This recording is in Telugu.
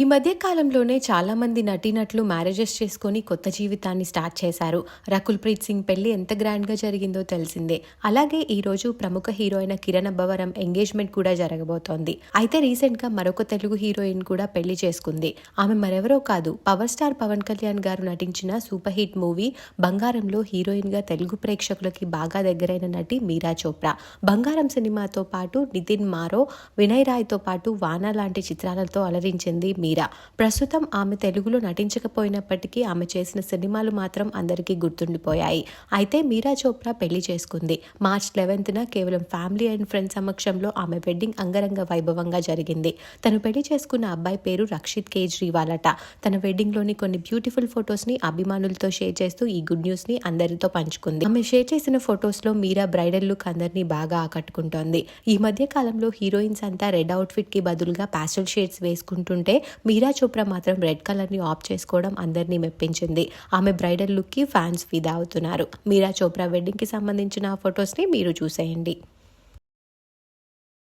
ఈ మధ్య కాలంలోనే చాలా మంది నటీనటులు మ్యారేజెస్ చేసుకొని కొత్త జీవితాన్ని స్టార్ట్ చేశారు. రకుల్ ప్రీత్ సింగ్ పెళ్ళి ఎంత గ్రాండ్గా జరిగిందో తెలిసిందే. అలాగే ఈ రోజు ప్రముఖ హీరోయిన్ కిరణ్ అబ్బవరం ఎంగేజ్మెంట్ కూడా జరగబోతోంది. అయితే రీసెంట్గా మరొక తెలుగు హీరోయిన్ కూడా పెళ్ళి చేసుకుంది. ఆమె మరెవరో కాదు పవర్ స్టార్ పవన్ కళ్యాణ్ గారు నటించిన సూపర్ హిట్ మూవీ బంగారంలో హీరోయిన్గా తెలుగు ప్రేక్షకులకి బాగా దగ్గరైన నటి మీరా చోప్రా. బంగారం సినిమాతో పాటు నితిన్ మారో వినయ్ రాయ్తో పాటు వానా లాంటి చిత్రాలతో అలరించింది మీరా ప్రస్తుతం ఆమె తెలుగులో నటించకపోయినప్పటికీ ఆమె చేసిన సినిమాలు మాత్రం అందరికీ గుర్తుండిపోయాయి. అయితే మీరా చోప్రా పెళ్ళి చేసుకుంది. మార్చ్ లెవెన్త్న కేవలం ఫ్యామిలీ అండ్ ఫ్రెండ్స్ సమక్షంలో ఆమె వెడ్డింగ్ అంగరంగ వైభవంగా జరిగింది. తను పెళ్ళి చేసుకున్న అబ్బాయి పేరు రక్షిత్ కేజ్రీవాల్ అట తన వెడ్డింగ్లోని కొన్ని బ్యూటిఫుల్ ఫొటోస్ని అభిమానులతో షేర్ చేస్తూ ఈ గుడ్ న్యూస్ని అందరితో పంచుకుంది. ఆమె షేర్ చేసిన ఫొటోస్లో మీరా బ్రైడల్ లుక్ అందరినీ బాగా ఆకట్టుకుంటోంది. ఈ మధ్య కాలంలో హీరోయిన్స్ అంతా రెడ్ అవుట్ఫిట్కి బదులుగా ప్యాస్టల్ షేడ్స్ వేసుకుంటుంటే మీరా చోప్రా మాత్రం రెడ్ కలర్ని ఆఫ్ ఆప్ చేసుకోవడం అందరినీ మెప్పించింది. ఆమె బ్రైడల్ లుక్కి ఫ్యాన్స్ ఫిదా అవుతున్నారు. మీరా చోప్రా వెడ్డింగ్కి సంబంధించిన ఫొటోస్ని మీరు చూసేయండి.